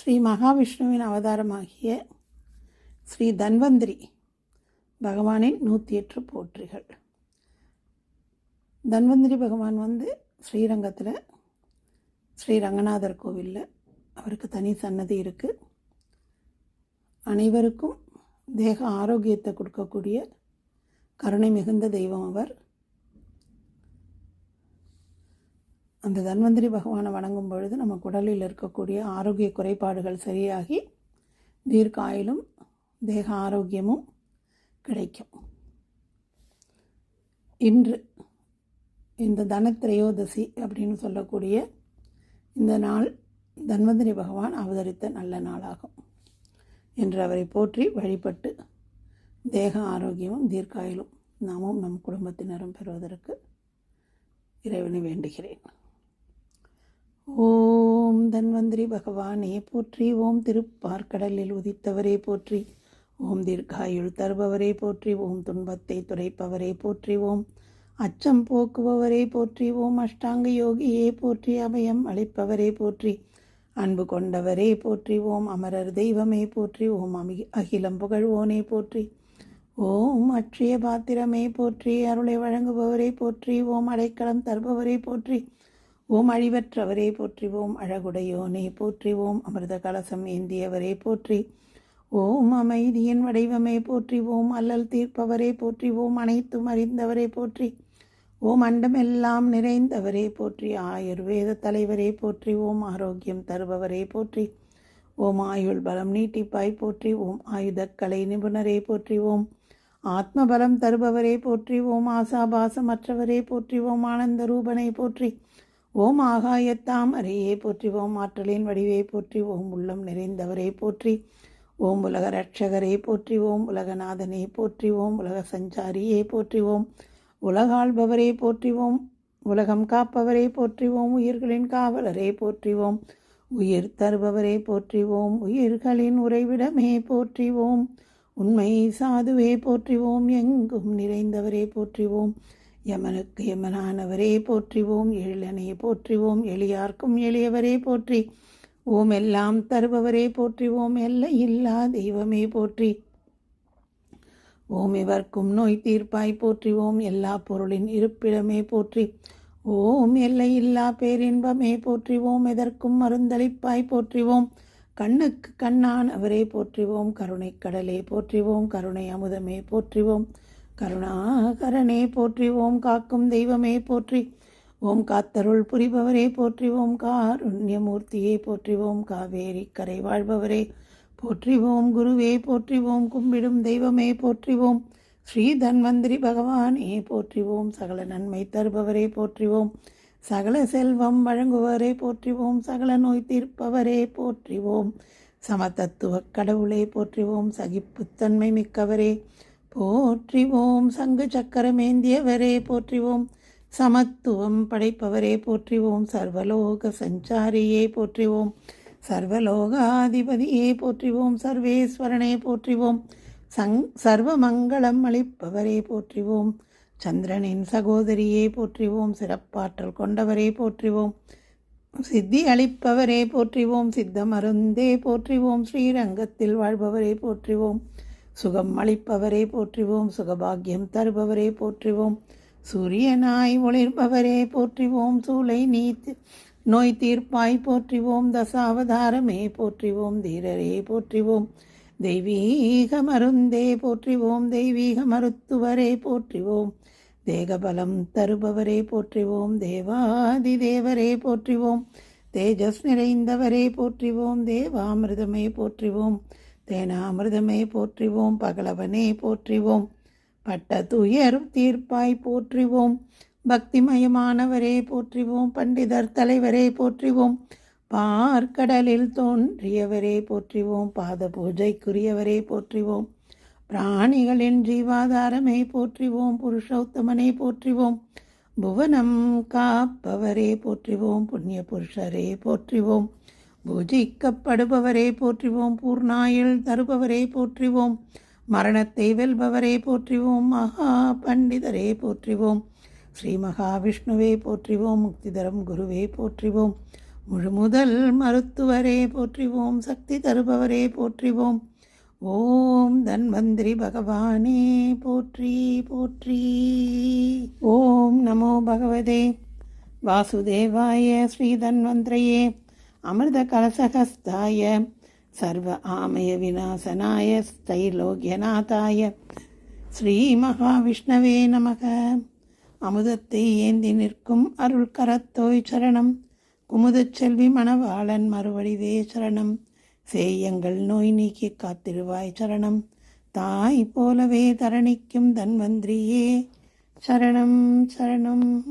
ஸ்ரீ மகாவிஷ்ணுவின் அவதாரமாகிய ஸ்ரீ தன்வந்திரி பகவானின் நூற்றி எட்டு போற்றிகள். தன்வந்திரி பகவான் வந்து ஸ்ரீரங்கத்தில் ஸ்ரீ ரங்கநாதர் கோவிலில் அவருக்கு தனி சன்னதி இருக்குது அனைவருக்கும் தேக ஆரோக்கியத்தை கொடுக்கக்கூடிய கருணை மிகுந்த தெய்வம் அவர். அந்த தன்வந்திரி பகவானை வணங்கும் பொழுது நம்ம குடலில் இருக்கக்கூடிய ஆரோக்கிய குறைபாடுகள் சரியாகி தீர்க்காயிலும் தேக ஆரோக்கியமும் கிடைக்கும். இன்று இந்த தனத்திரையோதசி அப்படின்னு சொல்லக்கூடிய இந்த நாள் தன்வந்திரி பகவான் அவதரித்த நல்ல நாளாகும் என்று அவரை போற்றி வழிபட்டு தேக ஆரோக்கியமும் தீர்க்காயிலும் நாமும் நம் குடும்பத்தினரும் பெறுவதற்கு இறைவனை வேண்டுகிறேன். ஓம் தன்வந்திரி பகவானே போற்றி. ஓம் திருப்பார்க்கடலில் உதித்தவரே போற்றி. ஓம் தீர்காயுள் தருபவரே போற்றி. ஓம் துன்பத்தை துடைப்பவரே போற்றி. ஓம் அச்சம் போக்குபவரே போற்றி. ஓம் அஷ்டாங்க யோகியே போற்றி. அபயம் அளிப்பவரே போற்றி. அன்பு கொண்டவரே போற்றி. ஓம் அமரர் தெய்வமே போற்றி. ஓம் அமி அகிலம் புகழ்வோனே போற்றி. ஓம் அட்சய பாத்திரமே போற்றி. அருளை வழங்குபவரே போற்றி. ஓம் அடைக்கலம் தருபவரே போற்றி. ஓம் அழிவற்றவரே போற்றிவோம் அழகுடையோனே போற்றிவோம் அமிர்த கலசம் ஏந்தியவரே போற்றி ஓம் அமைதியின் வடிவமே போற்றிவோம் அல்லல் தீர்ப்பவரே போற்றிவோம் அனைத்தும் அறிந்தவரே போற்றி ஓம் அண்டமெல்லாம் நிறைந்தவரே போற்றி ஆயுர்வேத தலைவரே போற்றி ஓம் ஆரோக்கியம் தருபவரே போற்றி ஓம் ஆயுள் பலம் நீட்டிப்பாய் போற்றி ஓம் ஆயுதக்கலை நிபுணரே போற்றிவோம் ஆத்மபலம் தருபவரே போற்றிவோம் ஆசாபாசமற்றவரே போற்றிவோம் ஆனந்த ரூபனை போற்றி ஓம் ஆகாயத்தாம் அறையே போற்றி ஓம் ஆற்றலின் வடிவே போற்றி ஓம் உள்ளம் நிறைந்தவரே போற்றி ஓம் உலக ரட்சகரே போற்றி ஓம் உலகநாதனே போற்றி ஓம் உலக சஞ்சாரியே போற்றி ஓம் உலகாள்பவரே போற்றிவோம் உலகம் காப்பவரே போற்றிவோம் உயிர்களின் காவலரே போற்றிவோம் உயிர் தருபவரே போற்றிவோம் உயிர்களின் உறைவிடமே போற்றிவோம் உண்மை சாதுவே போற்றிவோம் எங்கும் நிறைந்தவரே போற்றிவோம் யமனுக்கு யமனானவரே போற்றிவோம் எழிலனையை போற்றிவோம் எளியார்க்கும் எளியவரே போற்றி ஓம் எல்லாம் தருபவரே போற்றிவோம் எல்லை இல்லா தெய்வமே போற்றி ஓம் இவர்க்கும் நோய் தீர்ப்பாய் போற்றிவோம் எல்லா பொருளின் இருப்பிடமே போற்றி ஓம் எல்லை இல்லா பேரின்பமே போற்றிவோம் எதற்கும் மருந்தளிப்பாய் போற்றிவோம் கண்ணுக்கு கண்ணான் அவரே போற்றிவோம் கருணை கடலே போற்றிவோம் கருணை அமுதமே போற்றிவோம் கருணாகரனே போற்றிவோம் காக்கும் தெய்வமே போற்றி ஓம் காத்தருள் புரிபவரே போற்றிவோம் காருண்யமூர்த்தியே போற்றிவோம் காவேரி கரை வாழ்பவரே போற்றிவோம் குருவே போற்றிவோம் கும்பிடும் தெய்வமே போற்றிவோம் ஸ்ரீ தன்வந்திரி பகவானே போற்றிவோம் சகல நன்மை தருபவரே போற்றிவோம் சகல செல்வம் வழங்குவரே போற்றிவோம் சகல நோய் தீர்ப்பவரே போற்றிவோம் சமதத்துவ கடவுளே போற்றிவோம் சகிப்புத்தன்மை மிக்கவரே போற்றிவோம். சங்கு சக்கரமேந்தியவரே போற்றிவோம். சமத்துவம் படைப்பவரே போற்றிவோம். சர்வலோக சஞ்சாரியே போற்றிவோம். சர்வலோகாதிபதியே போற்றிவோம். சர்வேஸ்வரனே போற்றிவோம். சங் சர்வமங்கலம் அளிப்பவரே போற்றிவோம். சந்திரனின் சகோதரியே போற்றிவோம். சிறப்பாற்றல் கொண்டவரே போற்றிவோம். சித்தி அளிப்பவரே போற்றிவோம். சித்த மருந்தே போற்றிவோம். ஸ்ரீரங்கத்தில் வாழ்பவரே போற்றிவோம். சுகம் அளிப்பவரே போற்றிவோம் சுகபாகியம் தருபவரே போற்றிவோம். சூரியனாய் ஒளிர்பவரே போற்றிவோம் சூளை நீத்து நோய் தீர்ப்பாய் போற்றிவோம் தசாவதாரமே போற்றிவோம் தீரரே போற்றிவோம். தெய்வீக மருந்தே போற்றிவோம் தெய்வீக மருத்துவரே போற்றிவோம். தேகபலம் தருபவரே போற்றிவோம் தேவாதி தேவரே போற்றிவோம். தேஜஸ் நிறைந்தவரே போற்றிவோம் தேவாமிர்தமே போற்றிவோம். தேனாமிர்தமே போற்றிவோம் பகலவனே போற்றிவோம். பட்ட துயர் தீர்ப்பாய் போற்றிவோம். பக்திமயமானவரே போற்றிவோம். பண்டிதர் தலைவரே போற்றிவோம். பார்க்கடலில் தோன்றியவரே போற்றிவோம். பாத பூஜைக்குரியவரே போற்றிவோம். பிராணிகளின் ஜீவாதாரமே போற்றிவோம். புருஷோத்தமனே போற்றிவோம். புவனம் காப்பவரே போற்றிவோம். புண்ணிய புருஷரே போற்றிவோம். பூஜிக்கப்படுபவரே போற்றிவோம் பூர்ணாயில் தருபவரே போற்றிவோம் மரணத்தை வெல்பவரே போற்றிவோம் மகா பண்டிதரே போற்றிவோம் ஸ்ரீ மகாவிஷ்ணுவே போற்றிவோம் முக்திதரம் குருவே போற்றிவோம் முழுமுதல் மருத்துவரே போற்றிவோம் சக்தி தருபவரே போற்றிவோம் ஓம் தன்வந்திரி பகவானே போற்றி போற்றி. ஓம் நமோ பகவதே வாசுதேவாய ஸ்ரீ தன்வந்திரையே கலசகஸ்தாய சர்வ ஆமய விநாசனாய ஸ்தைலோக்யநாதாய ஸ்ரீ மகாவிஷ்ணவே நமக அமுதத்தை ஏந்தி நிற்கும் அருள் கரத்தோய் சரணம். குமுதச் செல்வி மணவாளன் மறுவடிவே சரணம். சேயங்கள் நோய் நீக்கி காத்திருவாய் சரணம். தாய் போலவே தரணிக்கும் தன்வந்திரியே. சரணம் சரணம்.